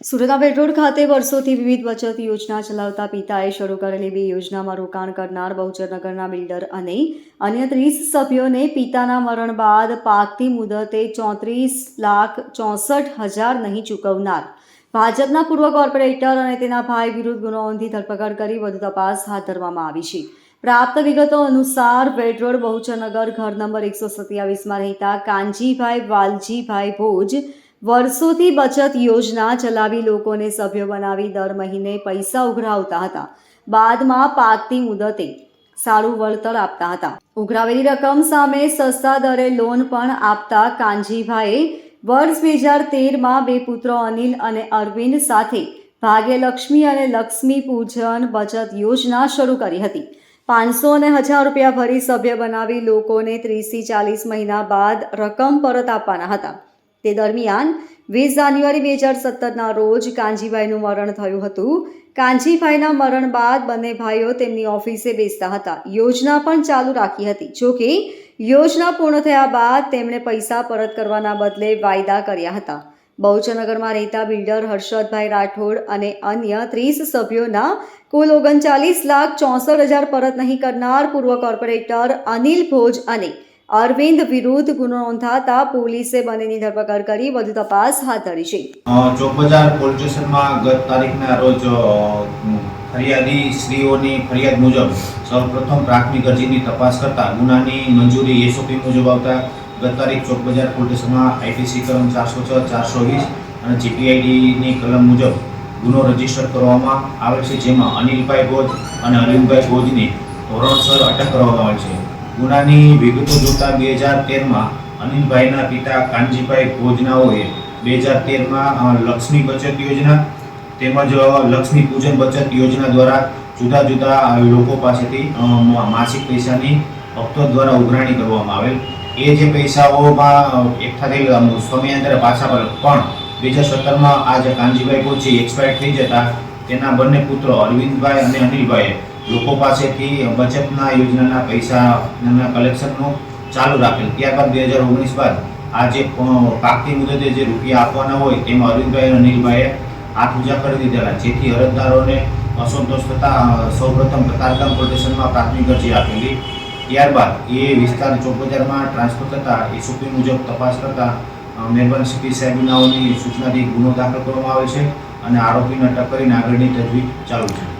સુરતના પેટ્રોલ ખાતે વર્ષોથી વિવિધ બચત યોજના ચલાવતા પિતાએ શરૂ કરેલી બે યોજનામાં રોકાણ કરનાર બહુચરનગરના બિલ્ડર અને અન્ય ત્રીસ સભ્યોને પિતાના મરણ બાદ પાકતી મુદતે ચોત્રીસ લાખ ચોસઠ હજાર નહીં ચૂકવનાર. ભાજપના પૂર્વ કોર્પોરેટર અને તેના ભાઈ વિરુદ્ધ ગુનો ધરપકડ કરી વધુ તપાસ હાથ ધરવામાં આવી છે. પ્રાપ્ત વિગતો અનુસાર પેટ્રોલ બહુચરનગર ઘર નંબર એકસો સત્યાવીસમાં રહેતા કાનજીભાઈ વાલજીભાઈ ભોજ વર્ષોથી બચત યોજના ચલાવી લોકોને સભ્ય બનાવી દર મહિને પૈસા ઉઘરાવતા હતા. બાદમાં પાકતી મુદતે સારું વળતર આપતા હતા. ઉઘરાવેલી રકમ સામે સસ્તા દરે લોન પણ આપતા કાનજીભાઈએ વર્ષ બે હજાર તેરમાં બે પુત્રો અનિલ અને અરવિંદ સાથે ભાગ્યલક્ષ્મી અને લક્ષ્મી પૂજન બચત યોજના શરૂ કરી હતી. પાંચસો અને હજાર રૂપિયા ભરી સભ્ય બનાવી લોકોને ત્રીસથી ચાલીસ મહિના બાદ રકમ પરત આપવાના હતા. તે દરમિયાન વીસ જાન્યુઆરી બે હજાર સત્તરના રોજ કાંજીભાઈનું મરણ થયું હતું. કાંજીભાઈના મરણ બાદ બંને ભાઈઓ તેમની ઓફિસે બેસતા હતા. યોજના પણ ચાલુ રાખી હતી. જોકે, યોજના પૂર્ણ થયા બાદ તેમણે પૈસા પરત કરવાના બદલે વાયદા કર્યા હતા. બહુચનગરમાં રહેતા બિલ્ડર હર્ષદભાઈ રાઠોડ અને અન્ય ત્રીસ સભ્યોના કુલ ઓગણચાલીસ લાખ ચોસઠ હજાર પરત નહીં કરનાર પૂર્વ કોર્પોરેટર અનિલ ભોજ અને અરવિંદ વિરુદ્ધ ગુનો નોંધાતા પોલીસે બંનેની ધરપકડ કરી વધુ તપાસ હાથ ધરી છે. ચોકબજાર પોલીસ સ્ટેશનમાં ગત તારીખના રોજ ફરિયાદી શ્રીઓની ફરિયાદ મુજબ સૌપ્રથમ પ્રાથમિક અરજીની તપાસ કરતા ગુનાની મંજૂરી એસઓપી મુજબ આવતા ગત તારીખ ચોકબજાર પોલીસ સ્ટેશનમાં આઈપીસી કલમ ચારસો છ, ચારસો વીસ અને જીપીઆઈડીની કલમ મુજબ ગુનો રજિસ્ટર કરવામાં આવે છે, જેમાં અનિલભાઈ ભોજ અને અરવિંદભાઈ ભોજની ધોરણસર અટક કરવામાં આવે છે. ગુનાની વિગતો જોતા બે હજાર તેરમાં અનિલભાઈના પિતા કાનજીભાઈ ભોજનાઓએ બે હજાર તેરમાં લક્ષ્મી બચત યોજના તેમજ લક્ષ્મી પૂજન બચત યોજના દ્વારા જુદા જુદા લોકો પાસેથી માસિક પૈસાની હપ્તો દ્વારા ઉઘરાણી કરવામાં આવેલ. એ જે પૈસાઓમાં એકઠા થઈ સમયાંતરે પાછા પડે પણ બે હજાર સત્તરમાં આ જે કાનજીભાઈ છે એક્સપાયર થઈ જતા તેના બંને પુત્રો અરવિંદભાઈ અને અનિલભાઈએ લોકો પાસેથી બચતના યોજનાના પૈસાના કલેક્શનનું ચાલુ રાખેલ. ત્યારબાદ બે હજાર ઓગણીસ બાદ આ જે પાકતી મુદતે જે રૂપિયા આપવાના હોય તેમાં અરવિંદભાઈ અને અનિલભાઈએ હાથ ઉજા કરી દીધેલા, જેથી અરજદારોને અસંતોષ થતાં સૌપ્રથમ કતારગામ પોલીસ સ્ટેશનમાં પ્રાથમિક અરજી આપેલી. ત્યારબાદ એ વિસ્તાર ચોકબજારમાં ટ્રાન્સફર થતાં, એસઓપી મુજબ તપાસ કરતાં મહેરબાન સીપી સાહેબનાઓની સૂચનાથી ગુનો દાખલ કરવામાં આવે છે અને આરોપીને અટક કરીને આગળની તજવીજ ચાલુ છે.